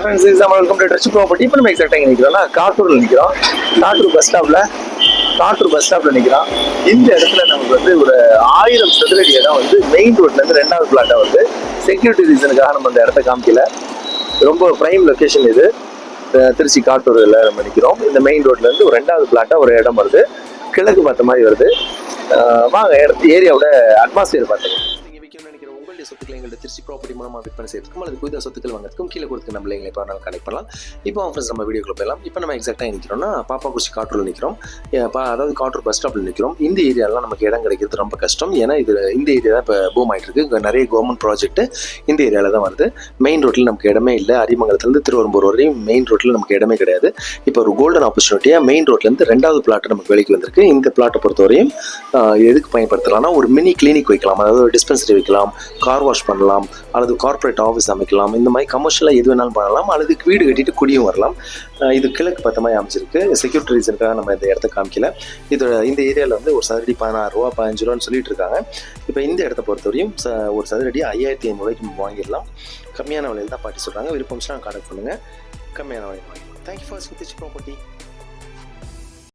Friends example welcome to touch property இப்போ நம்ம எக்ஸாக்டாக இங்கே நிற்கிறோம்னா காட்டூரில் நிற்கிறோம் காட்டூர் பஸ் ஸ்டாப்பில் காட்டூர் பஸ் ஸ்டாப்பில் நிற்கிறோம் இந்த இடத்துல நமக்கு வந்து ஒரு ஆயிரம் சதுரடி இடம் வந்து மெயின் ரோட்லேருந்து ரெண்டாவது பிளாட்டாக வந்து செக்யூரிட்டி ரீசனுக்காக நம்ம அந்த இடத்த காமிக்கல. ரொம்ப ப்ரைம் லொக்கேஷன் இது. திருச்சி காட்டூரில் நம்ம நிற்கிறோம் இந்த மெயின் ரோட்லேருந்து ஒரு ரெண்டாவது பிளாட்டாக ஒரு இடம் வருது. கிழக்கு பார்த்த மாதிரி வருது. வாங்க இடத்து ஏரியாவோட அட்மாஸ்பியர் பார்த்துக்கலாம். உங்களுடைய சொத்துக்களை எங்களுடைய திருச்சி ப்ராப்பர்ட்டி மூலமாக விற்பனை செய்யறதுக்கும் அல்லது புதிய சொத்துக்கள் வாங்குறதுக்கும் கீழே கொடுத்து நம்மள எங்களை எப்போ வேணாலும் கனெக்ட் பண்ணலாம். இப்போ ஃப்ரெண்ட்ஸ் நம்ம வீடியோக்குள்ள போயிடலாம். இப்போ நம்ம எக்ஸாக்டாக நிற்கிறோம்னா பாப்பாக்குறிச்சி காற்றூரில் நிற்கிறோம் அதாவது காற்றூர் பஸ் ஸ்டாப்பில் நிற்கிறோம் இந்த ஏரியாலாம் நமக்கு இடம் கிடைக்கிறது ரொம்ப கஷ்டம். ஏன்னா இது இந்த ஏரியா தான் இப்போ பூம் ஆகிட்டு இருக்கு நிறைய கவர்மெண்ட் ப்ராஜெக்ட் இந்த ஏரியாவில் தான் வருது. மெயின் ரோட்டில் நமக்கு இடமே இல்லை. அரிமங்கலத்துலேருந்து திருவரம்பூர் வரையும் மெயின் ரோட்டில் நமக்கு இடமே கிடையாது. இப்போ ஒரு கோல்டன் ஆப்பர்ச்சுனிட்டியாக மெயின் ரோட்லேருந்து ரெண்டாவது பிளாட் நமக்கு வெளிக்கு வந்திருக்கு. இந்த பிளாட்டை பொறுத்தவரையும் எதுக்கு பயன்படுத்தலாம்னா ஒரு மினி கிளினிக் வைக்கலாம். அதாவது ஒரு டிஸ்பென்சரி வைக்கலாம். கார் வாஷ் பண்ணலாம் அல்லது கார்ப்பரேட் ஆஃபீஸ் அமைக்கலாம் இந்த மாதிரி கமர்ஷியலாக எது வேணாலும் பண்ணலாம் அல்லது வீடு கட்டிட்டு குடியும் வரலாம். இது கிழக்கு பத்த மாதிரி அமைச்சிருக்கு செக்யூரிட்டி ரீசனுக்காக நம்ம இந்த இடத்த காமிக்கல. இது இந்த ஏரியாவில் வந்து ஒரு சதுரடி பதினாறு ரூபா பதினஞ்சு ரூபான்னு சொல்லிட்டு இருக்காங்க. இப்போ இந்த இடத்த பொறுத்தவரையும் ச- ஒரு சதுரடி ஐயாயிரத்தி ஐநூறுவாய்க்கு நம்ம வாங்கிடலாம். கம்மியான விலையில் தான் பாட்டி சொல்கிறாங்க விருப்பம் கான்டாக்ட் பண்ணுங்கள் கம்மியான விலையில் வாங்கிக்கலாம். Thank you for Trichy property